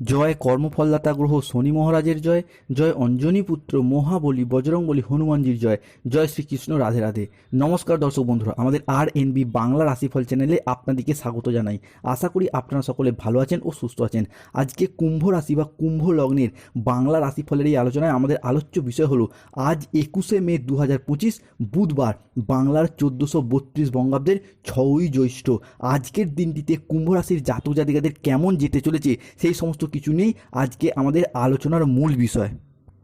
জয় কর্মফলদাতা গ্রহ শনি মহারাজের জয় জয় অঞ্জনী পুত্র মহাবলী বজরংবলী হনুমানজির জয় জয় শ্রীকৃষ্ণ রাধে রাধে। নমস্কার দর্শক বন্ধুরা, আমাদের আর এনবি বাংলা রাশিফল চ্যানেলে আপনাদেরকে স্বাগত জানাই। আশা করি আপনারা সকলে ভালো আছেন ও সুস্থ আছেন। আজকে কুম্ভ রাশি বা কুম্ভ লগ্নের বাংলা রাশিফলের এই আলোচনায় আমাদের আলোচ্য বিষয় হলো, আজ একুশে মে দু হাজার পঁচিশ, বুধবার, বাংলার চোদ্দোশো বত্রিশ বঙ্গাব্দের ছয়ই জ্যৈষ্ঠ। আজকের দিনটিতে কুম্ভ রাশির জাতক জাতিকাদের কেমন যেতে চলেছে, সেই সমস্ত কিছু নেই। আজকে আমাদের আলোচনার মূল বিষয়।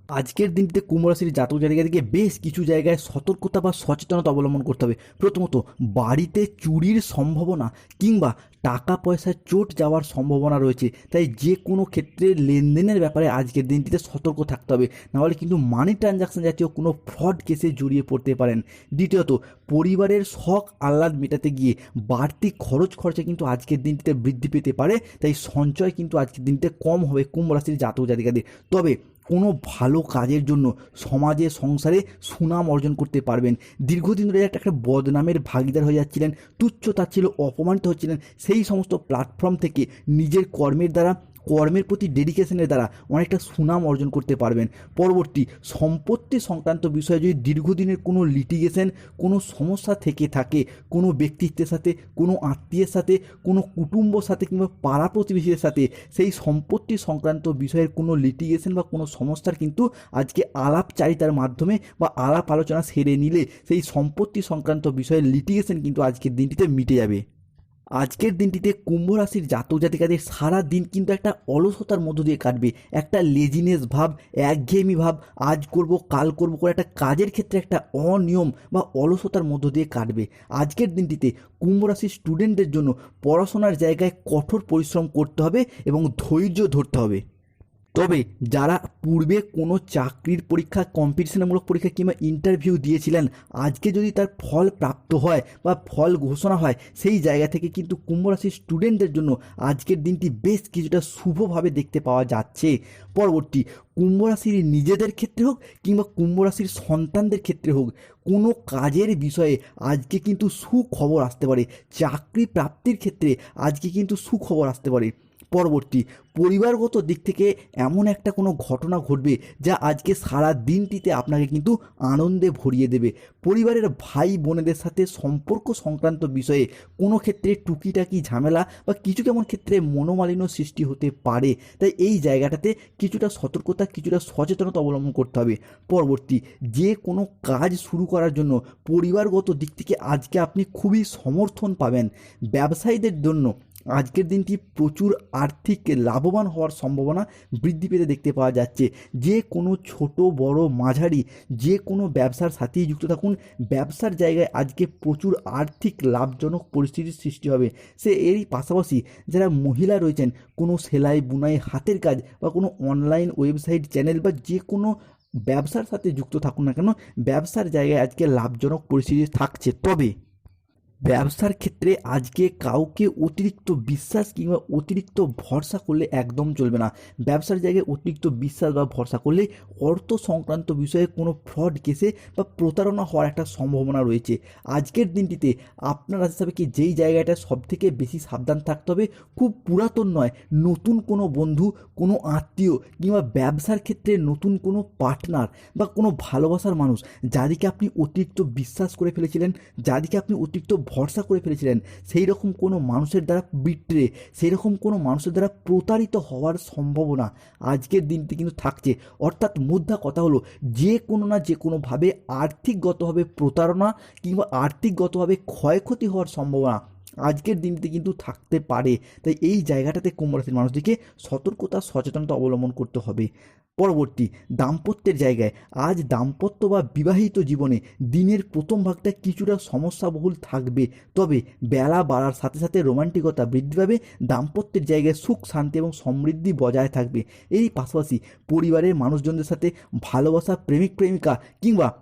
আজকের দিনটিতে কুম্ভ রাশির জাতক জাতিকাদেরকে বেশ কিছু জায়গায় সতর্কতা বা সচেতনতা অবলম্বন করতে হবে। প্রথমত, বাড়িতে চুরির সম্ভাবনা কিংবা টাকা পয়সার চোট যাওয়ার সম্ভাবনা রয়েছে। তাই যে কোনো ক্ষেত্রে লেনদেনের ব্যাপারে আজকের দিনটিতে সতর্ক থাকতে হবে। নাহলে কিন্তু মানি ট্রানজাকশন জাতীয় কোনো ফ্রড কেসে জড়িয়ে পড়তে পারেন। দ্বিতীয়ত, পরিবারের শখ আহ্লাদ মেটাতে গিয়ে বাড়তি খরচ খরচা কিন্তু আজকের দিনটিতে বৃদ্ধি পেতে পারে। তাই সঞ্চয় কিন্তু আজকের দিনটিতে কম হবে কুম্ভ রাশির জাতক জাতিকাদের। তবে কোনো ভালো কাজের জন্য সমাজে, সংসারে সুনাম অর্জন করতে পারবেন। দীর্ঘদিন ধরে একটা একটা বদনামের ভাগিদার হয়ে যাচ্ছিলেন, তুচ্ছ ছিল অপমানিত হচ্ছিলেন, সেই সমস্ত প্ল্যাটফর্ম থেকে নিজের কর্মের দ্বারা কর্মের প্রতি ডেডিকেশনের দ্বারা অনেকটা সুনাম অর্জন করতে পারবেন। পরবর্তী সম্পত্তি সংক্রান্ত বিষয়ে যদি দীর্ঘদিনের কোনো লিটিগেশন কোনো সমস্যা থেকে থাকে, কোনো ব্যক্তিত্বের সাথে, কোনো আত্মীয়ের সাথে, কোনো কুটুম্ব সাথে কিংবা পাড়া প্রতিবেশীদের সাথে সেই সম্পত্তি সংক্রান্ত বিষয়ের কোনো লিটিগেশন বা কোনো সমস্যার কিন্তু আজকে আলাপচারিতার মাধ্যমে বা আলাপ আলোচনা সেরে নিলে সেই সম্পত্তি সংক্রান্ত বিষয়ের লিটিগেশন কিন্তু আজকের দিনটিতে মিটে যাবে। আজকের দিনটিতে কুম্ভ রাশির জাতক জাতিকাদের সারা দিন কিন্তু একটা অলসতার মধ্য দিয়ে কাটবে। একটা লেজিনেস ভাব, একঘেয়েমি ভাব, আজ করব, কাল করব করে একটা কাজের ক্ষেত্রে একটা অনিয়ম বা অলসতার মধ্য দিয়ে কাটবে। আজকের দিনটিতে কুম্ভ রাশির স্টুডেন্টদের জন্য পড়াশোনার জায়গায় কঠোর পরিশ্রম করতে হবে এবং ধৈর্য ধরতে হবে। তবে যারা পূর্বে কোনো চাকরির পরীক্ষা কম্পিটিশনমূলক পরীক্ষা কিংবা ইন্টারভিউ দিয়েছিলেন, আজকে যদি তার ফল প্রাপ্ত হয় বা ফল ঘোষণা হয়, সেই জায়গা থেকে কিন্তু কুম্ভ রাশির স্টুডেন্টদের জন্য আজকের দিনটি বেশ কিছুটা শুভভাবে দেখতে পাওয়া যাচ্ছে। পরবর্তী কুম্ভ রাশির নিজেদের ক্ষেত্রে হোক কিংবা কুম্ভ রাশির সন্তানদের ক্ষেত্রে হোক, কোনো কাজের বিষয়ে আজকে কিন্তু সুখবর আসতে পারে। চাকরি প্রাপ্তির ক্ষেত্রে আজকে কিন্তু সুখবর আসতে পারে। পরবর্তী পরিবারগত দিক থেকে এমন একটা কোনো ঘটনা ঘটবে যা আজকে সারা দিনটিতে আপনাকে কিন্তু আনন্দে ভরিয়ে দেবে। পরিবারের ভাই বোনেদের সাথে সম্পর্ক সংক্রান্ত বিষয়ে কোনো ক্ষেত্রে টুকিটাকি ঝামেলা বা কিছু কেমন ক্ষেত্রে মনোমালিন্য সৃষ্টি হতে পারে, তাই এই জায়গাটাতে কিছুটা সতর্কতা, কিছুটা সচেতনতা অবলম্বন করতে হবে। পরবর্তী যে কোনো কাজ শুরু করার জন্য পরিবারগত দিক থেকে আজকে আপনি খুবই সমর্থন পাবেন। ব্যবসায়ীদের জন্য আজকের দিনটি প্রচুর আর্থিক লাভবান হওয়ার সম্ভাবনা বৃদ্ধি পেতে দেখতে পাওয়া যাচ্ছে। যে কোনো ছোট, বড় মাঝারি, যে কোনো ব্যবসার সাথেই যুক্ত থাকুন। ব্যবসার জায়গায় আজকে প্রচুর আর্থিক লাভজনক পরিস্থিতির সৃষ্টি হবে। সে এরই পাশাপাশি যারা মহিলা রয়েছেন, কোনো সেলাই বুনাই হাতের কাজ বা কোনো অনলাইন ওয়েবসাইট, চ্যানেল বা যে কোনো ব্যবসার সাথে যুক্ত থাকুন না কেন, ব্যবসার জায়গায় আজকে লাভজনক পরিস্থিতি থাকছে। তবে ব্যবসার ক্ষেত্রে আজকে কাউকে অতিরিক্ত বিশ্বাস কিংবা অতিরিক্ত ভরসা করলে একদম চলবে না। ব্যবসার জায়গায় অতিরিক্ত বিশ্বাস বা ভরসা করলে অর্থ সংক্রান্ত বিষয়ে কোনো ফ্রড কেসে বা প্রতারণা হওয়ার একটা সম্ভাবনা রয়েছে। আজকের দিনটিতে আপনার হিসাবে কি যেই জায়গাটা সব থেকে বেশি সাবধান থাকতে হবে? খুব পুরাতন নয়, নতুন কোনো বন্ধু, কোনো আত্মীয় কিংবা ব্যবসার ক্ষেত্রে নতুন কোনো পার্টনার বা কোনো ভালোবাসার মানুষ যাদেরকে আপনি অতিরিক্ত বিশ্বাস করে ফেলেছিলেন যাদেরকে আপনি অতিরিক্ত ভরসা করে ফেলেছিলেন সেই রকম কোনো মানুষের দ্বারা বিট্রে সেই রকম কোনো মানুষের দ্বারা প্রতারিত হওয়ার সম্ভাবনা আজকের দিনটি কিন্তু থাকছে। অর্থাৎ মুদ্রা কথা হলো, যে কোনো না যে কোনোভাবে আর্থিকগতভাবে প্রতারণা কিংবা আর্থিকগতভাবে ক্ষয়ক্ষতি হওয়ার সম্ভাবনা আজকের দিনটি কিন্তু থাকতে পারে। তাই এই জায়গাটাতে কুম্ভ রাশির মানুষটিকে সতর্কতা, সচেতনতা অবলম্বন করতে হবে। পরবর্তী, দাম্পত্যের জায়গায় আজ দাম্পত্য বা বিবাহিত জীবনে দিনের প্রথম ভাগটা কিছুটা সমস্যাবহুল থাকবে। তবে বেলা বাড়ার সাথে সাথে রোমান্টিকতা বৃদ্ধি পাবে, দাম্পত্যের জায়গায় সুখ, শান্তি এবং সমৃদ্ধি বজায় থাকবে। এই পাশাপাশি পরিবারের মানুষজনদের সাথে ভালোবাসা প্রেমিক প্রেমিকা কিংবা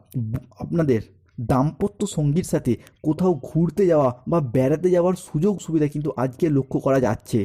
আপনাদের দাম্পত্য সঙ্গীর সাথে কোথাও ঘুরতে যাওয়া বা বেড়াতে যাওয়ার সুযোগ সুবিধা কিন্তু আজকে লক্ষ্য করা যাচ্ছে।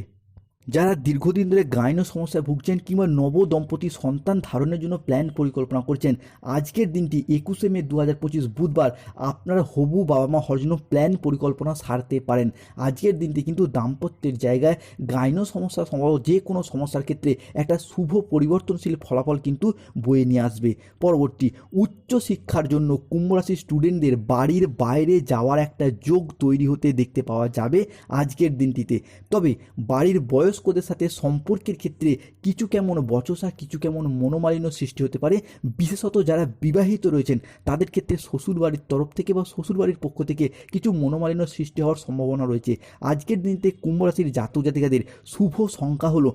যারা দীর্ঘদিন ধরে গাইনো সমস্যায় ভুগছেন কিংবা নব দম্পতি সন্তান ধারণের জন্য প্ল্যান পরিকল্পনা করছেন, আজকের দিনটি একুশে মে দু হাজার পঁচিশ বুধবার আপনারা হবু বাবা মা হওয়ার জন্য প্ল্যান পরিকল্পনা সারতে পারেন। আজকের দিনটি কিন্তু দাম্পত্যের জায়গায় গাইনো সমস্যা যে কোনো সমস্যার ক্ষেত্রে একটা শুভ পরিবর্তনশীল ফলাফল কিন্তু বয়ে নিয়ে আসবে। পরবর্তী, উচ্চ শিক্ষার জন্য কুম্ভ রাশির স্টুডেন্টদের বাড়ির বাইরে যাওয়ার একটা যোগ তৈরি হতে দেখতে পাওয়া যাবে আজকের দিনটিতে। তবে বাড়ির বয়স্কদের সাথে সম্পর্কের ক্ষেত্রে কিছু কেমন বচসা, কিছু কেমন মনোমালিন্য সৃষ্টি হতে পারে, বিশেষত যারা বিবাহিত রয়েছেন, তাদের ক্ষেত্রে শ্বশুরবাড়ির তরফ থেকে বা শ্বশুরবাড়ির পক্ষ থেকে কিছু মনোমালিন্য সৃষ্টি হওয়ার সম্ভাবনা রয়েছে। আজকের দিনতে কুম্ভ রাশির জাতক জাতিকাদের শুভ সংখ্যা হলো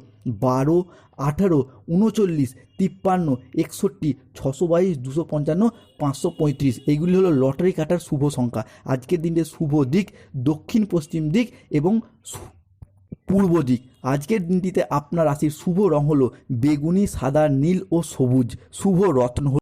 বারো, আঠারো, উনচল্লিশ, তিপ্পান্ন, একষট্টি, ছশো বাইশ, দুশো পঞ্চান্ন, পাঁচশো পঁয়ত্রিশ। এইগুলি হলো লটারি কাটার শুভ সংখ্যা। আজকের দিনটি শুভ দিক দক্ষিণ পশ্চিম দিক এবং পূর্ব দিক। আজকের দিনটিতে আপনার রাশির শুভ রং হলো বেগুনি, সাদা, নীল ও সবুজ। শুভ রত্ন